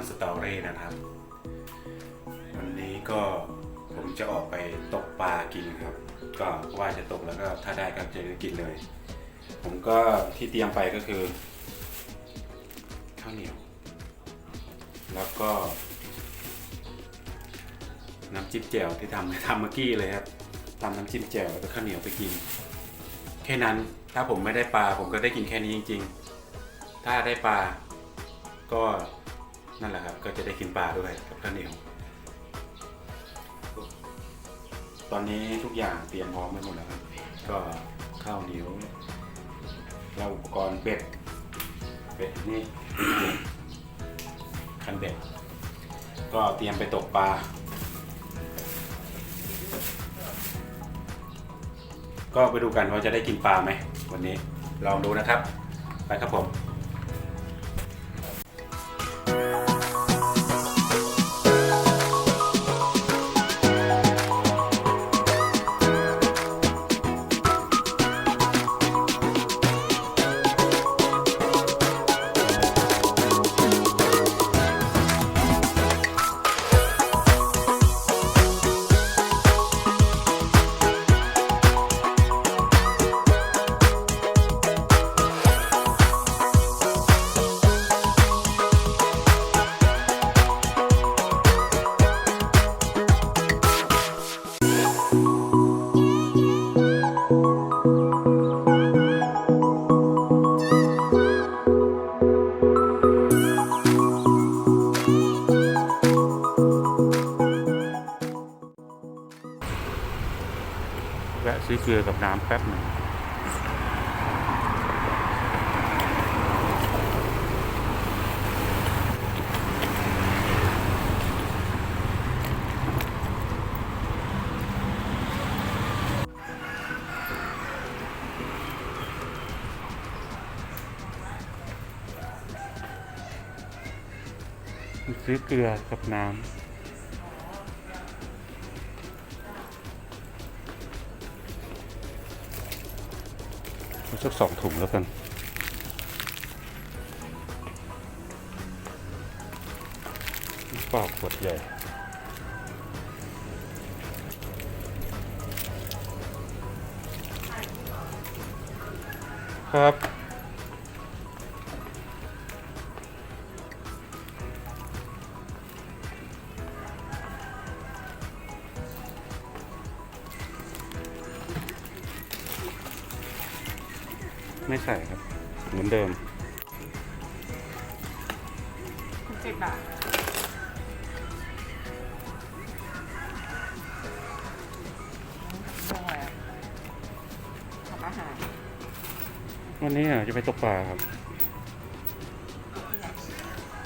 ครับทุกคนพบกับออกตะรอนสตอรี่นะครับ วันนี้ก็ผมจะออกไปตกปลากินครับ ก็ว่าจะตกแล้วก็ถ้าได้ก็จะกินเลย ผมก็ที่เตรียมไปก็คือ ข้าวเหนียว แล้วก็ น้ำจิ้มแจ่วที่ทำทำเมื่อกี้เลยครับทำน้ำจิ้มแจ่วแล้วก็ข้าวเหนียวไปกิน แค่นั้นถ้าผมไม่ได้ปลาผมก็ได้กินแค่นี้จริง ๆ ถ้าได้ปลาก็ นั่นแหละครับ ก็จะได้กินปลาด้วยกับข้าวเหนียว ตอนนี้ทุกอย่างเตรียมพร้อมไปหมดแล้วครับ ก็ข้าวเหนียวเราอุปกรณ์เป็ด เป็ดนี่ คันเบ็ด ก็เตรียมไปตกปลาก็ไปดูกันว่าจะได้กินปลาไหมวันนี้ลองดูนะครับ ไปครับผม แวะซื้อเกลือกับน้ำแป๊บหนึ่งซื้อเกลือกับน้ำ สักสองถุงแล้วกัน เปล่าขวดใหญ่ครับ ไม่ใส่ครับ เหมือนเดิมเจ็ดบาทโรงแรมทำอาหารวันนี้อะจะไปตกปลาครับ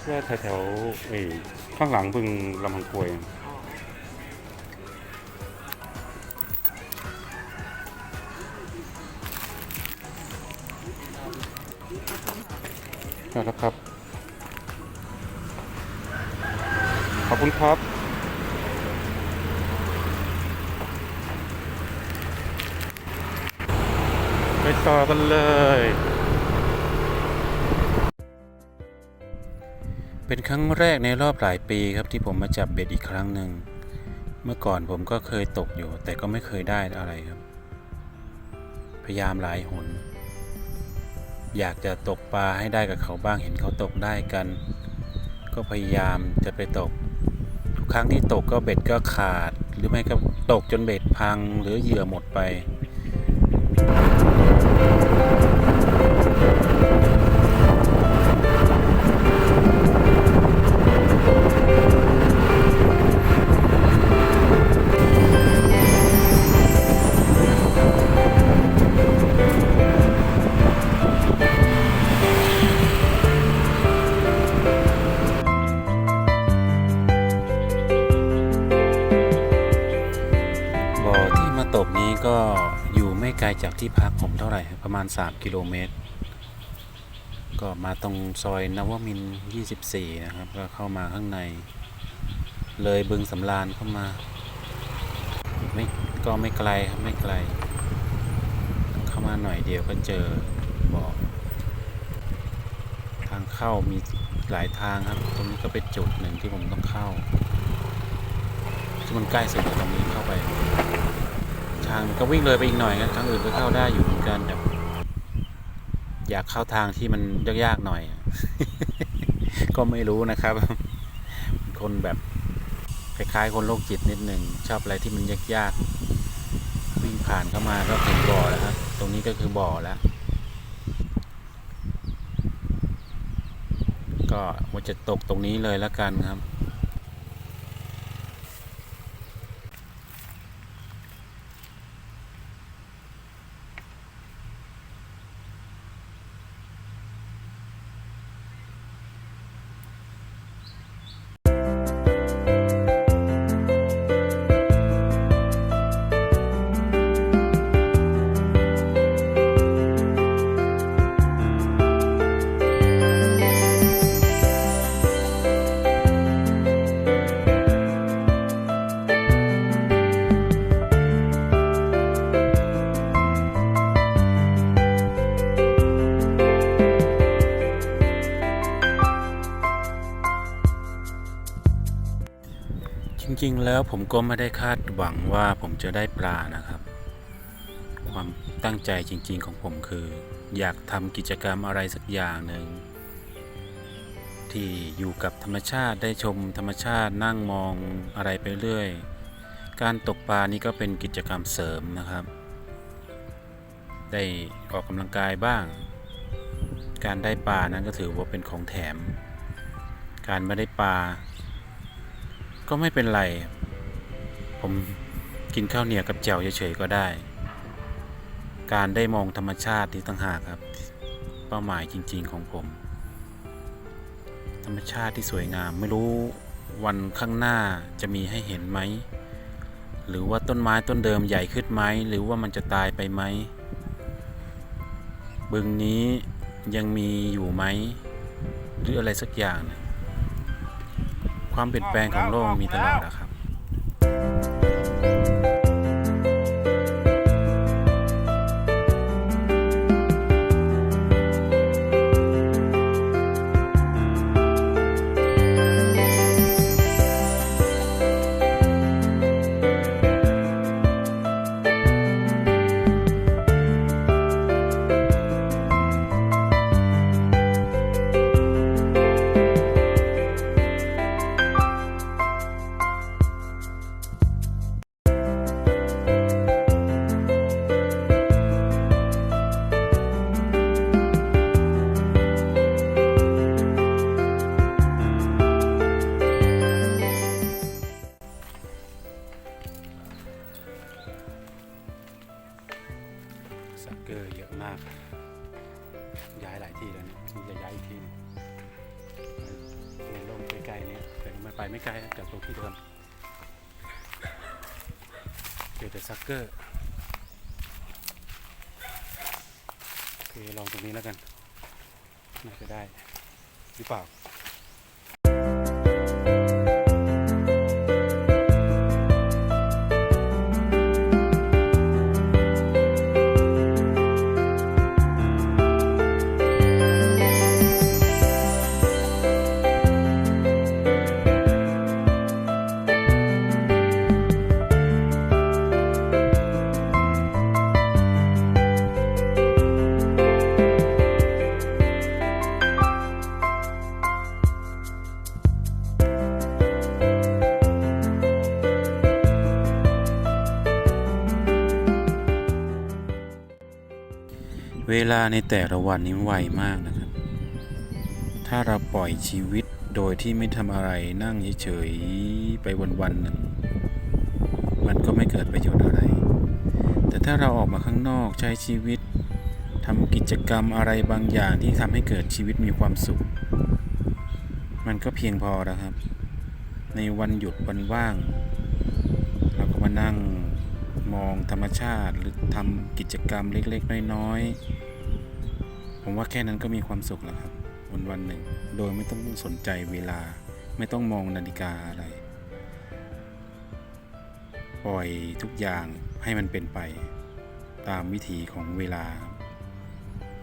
เพื่อแถวๆไอ้ข้างหลังบึงลำพังกวย อ๋อได้แล้วครับ ขอบคุณครับ ไปต่อกันเลย เป็นครั้งแรกในรอบหลายปีครับที่ผมมาจับเบ็ดอีกครั้งหนึ่ง เมื่อก่อนผมก็เคยตกอยู่ แต่ก็ไม่เคยได้อะไรครับ พยายามหลายหน อยากจะตกปลาให้ได้กับเขาบ้างเห็นเขาตกได้กัน ก็พยายามจะไปตก ทุกครั้งที่ตกก็เบ็ดก็ขาด หรือไม่ก็ตกจนเบ็ดพังหรือเหยื่อหมดไป ที่พักผมเท่าไหร่ประมาณ 3 กิโลเมตร ก็มาตรงซอยนวมิน 24 นะครับ ก็เข้ามาข้างใน เลยบึงสำราญเข้ามาไม่ก็ไม่ไกลครับไม่ไกล เข้ามาหน่อยเดียวก็เจอบ่อทางเข้ามีหลายทางครับ ตรงนี้ก็เป็นจุดหนึ่งที่ผมต้องเข้าที่มันใกล้สุดตรงนี้เข้าไป ทางก็วิ่งเลยไปอีกหน่อยครับทางอื่นก็เข้าได้อยู่เหมือนกันแต่อยากเข้าทางที่มันยากๆหน่อย ก็ไม่รู้นะครับเป็นคนแบบคล้ายๆ คนโรคจิตนิดหนึ่งชอบอะไรที่มันยากๆวิ่งผ่านเข้ามาก็ถึงบ่อแล้วครับ ตรงนี้ก็คือบ่อแล้ว ก็ว่าจะตกตรงนี้เลยแล้วกันครับ ริง ๆ แล้วผมก็ไม่ได้คาดหวังว่าผมจะได้ปลานะครับ ความตั้งใจจริง ๆ ของผมคือ อยากทำกิจกรรมอะไรสักอย่างหนึ่งที่อยู่กับธรรมชาติได้ชมธรรมชาตินั่งมองอะไรไปเรื่อย การตกปลานี่ก็เป็นกิจกรรมเสริมนะครับ ได้ออกกำลังกายบ้าง การได้ปลานั้นก็ถือว่าเป็นของแถม การไม่ได้ปลา ก็ไม่เป็นไร ผมกินข้าวเหนียวกับแจ่วเฉยๆก็ได้ การได้มองธรรมชาติที่ต่างหากครับ เป้าหมายจริง ๆของผม ธรรมชาติที่สวยงาม ไม่รู้วันข้างหน้าจะมีให้เห็นไหม หรือว่าต้นไม้ต้นเดิมใหญ่ขึ้นไหม หรือว่ามันจะตายไปไหม บึงนี้ยังมีอยู่ไหม หรืออะไรสักอย่างนี่ย ความเปลี่ยนแปลงของโลกมีตลอดนะครับ อร์เยอะมาก ย้ายหลายที่แล้วเนี่ยนี่จะย้ายอีกที่นึงเนี่ยลงใกล้ๆเนี่ยแต่มันไปไม่ไกลจากตรงที่เดิมเจอแต่ซักเกอร์โอเคลองตรงนี้แล้วกันน่าจะได้หรือเปล่า เวลาในแต่ละวันนี้ไวมากนะครับ ถ้าเราปล่อยชีวิตโดยที่ไม่ทำอะไรนั่งเฉยๆไปวันๆหนึ่ง มันก็ไม่เกิดประโยชน์อะไร แต่ถ้าเราออกมาข้างนอกใช้ชีวิตทำกิจกรรมอะไรบางอย่างที่ทำให้เกิดชีวิตมีความสุข มันก็เพียงพอแล้วครับ ในวันหยุดวันว่าง เราก็มานั่งมองธรรมชาติหรือทำกิจกรรมเล็ก ๆ น้อย ๆ ผมว่าแค่นั้นก็มีความสุขแล้วครับ วันวันหนึ่ง โดยไม่ต้องสนใจเวลา ไม่ต้องมองนาฬิกาอะไร ปล่อยทุกอย่างให้มันเป็นไป ตามวิถีของเวลา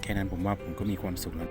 แค่นั้นผมว่าผมก็มีความสุขแล้ว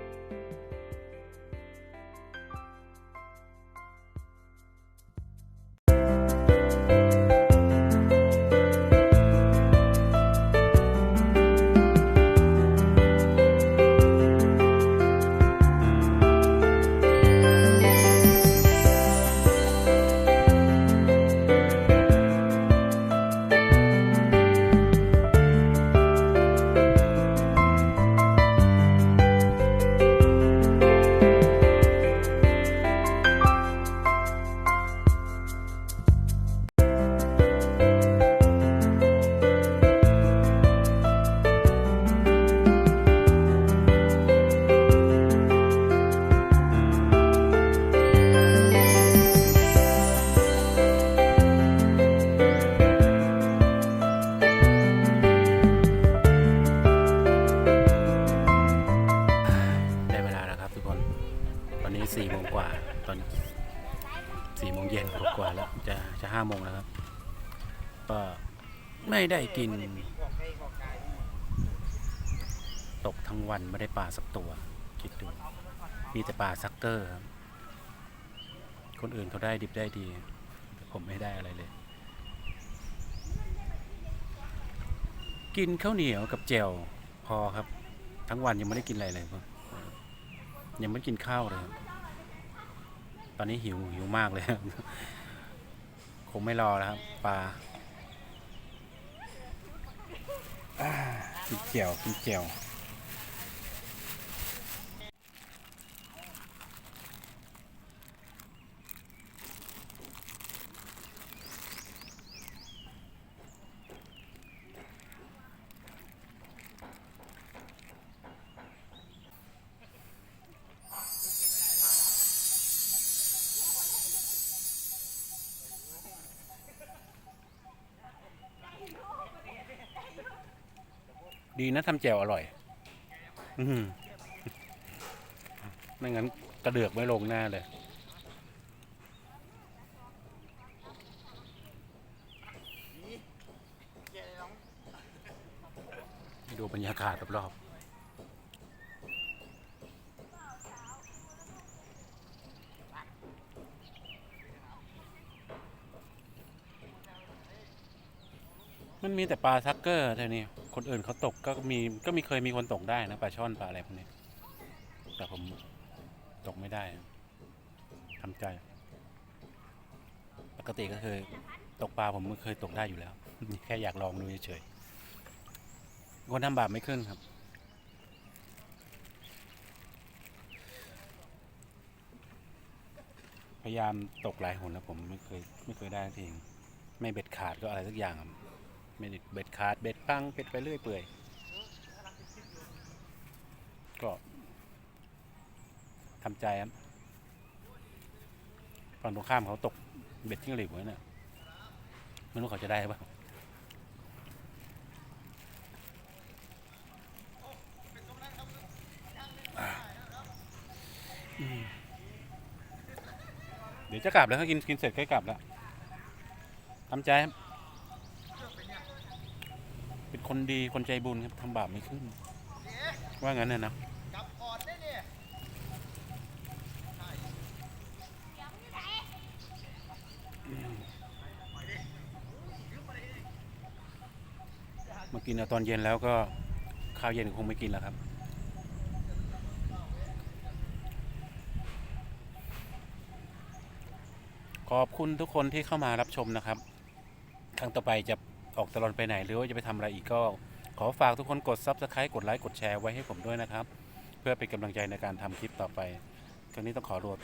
สี่โมงกว่า ตอนสี่โมงเย็นกว่าแล้ว จะจะห้าโมงแล้วครับ ก็ไม่ได้กิน ตกทั้งวันไม่ได้ปลาสักตัวคิดดู มีแต่ปลาซักเกอร์ครับ คนอื่นเขาได้ดิบได้ดี ผมไม่ได้อะไรเลย กินข้าวเหนียวกับแจ่วพอครับ ทั้งวันยังไม่ได้กินอะไรเลยครับยังไม่กินข้าวเลยครับ ตอนนี้หิวหิวมากเลยครับคงไม่รอแล้วครับปลาอ่ากินแจ่วกินแจ่ว ดีนะทำแจ่วอร่อย อืไม่งั้นกระเดือกไม่ลงหน้าเลย ดูบรรยากาศรอบๆมันมีแต่ปลาซักเกอร์เท่านี้ คนอื่นเขาตกก็มีก็มีเคยมีคนตกได้นะปลาช่อนปลาอะไรพวกนี้แต่ผมตกไม่ได้ทำใจ ปกติก็เคยตกปลาผมเคยตกได้อยู่แล้ว แค่อยากลองดูเฉยๆคนทำบาปไม่ขึ้นครับพยายามตกหลายหนแล้วผมไม่เคยไม่เคยได้ทีไม่เบ็ดขาดก็อะไรสักอย่าง ไม่ได้เบ็ดขาดเบ็ดพังเบ็ดไปเรื่อยเปื่อย ก็ทำใจครับฝั่งตรงข้ามเขาตกเบ็ดทิ้งหลีกไว้เนี่ยไม่รู้เขาจะได้ป่ะอืมเดี๋ยวจะกลับแล้วถ้ากินกินเสร็จก็กลับแล้วทำใจครับ คนดีคนใจบุญครับทำบาปไม่ขึ้น ว่างั้นนะนะจับอ่อนได้เนี่ยมากินตอนเย็นแล้วก็ข้าวเย็นคงไม่กินแล้วครับขอบคุณทุกคนที่เข้ามารับชมนะครับ ครั้งต่อไปจะ ออกตลอนไปไหนหรือว่าจะไปทำอะไรอีกก็ ขอฝากทุกคนกด Subscribe กดไลค์กดแชร์ไว้ให้ผมด้วยนะครับ เพื่อเป็นกำลังใจในการทำคลิปต่อไปครั้งนี้ต้องขอรวด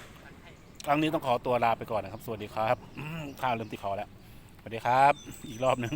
ครั้งนี้ต้องขอตัวลาไปก่อนนะครับ สวัสดีครับข้าวเริ่มติดคอแล้วสวัสดีครับ อีกรอบหนึ่ง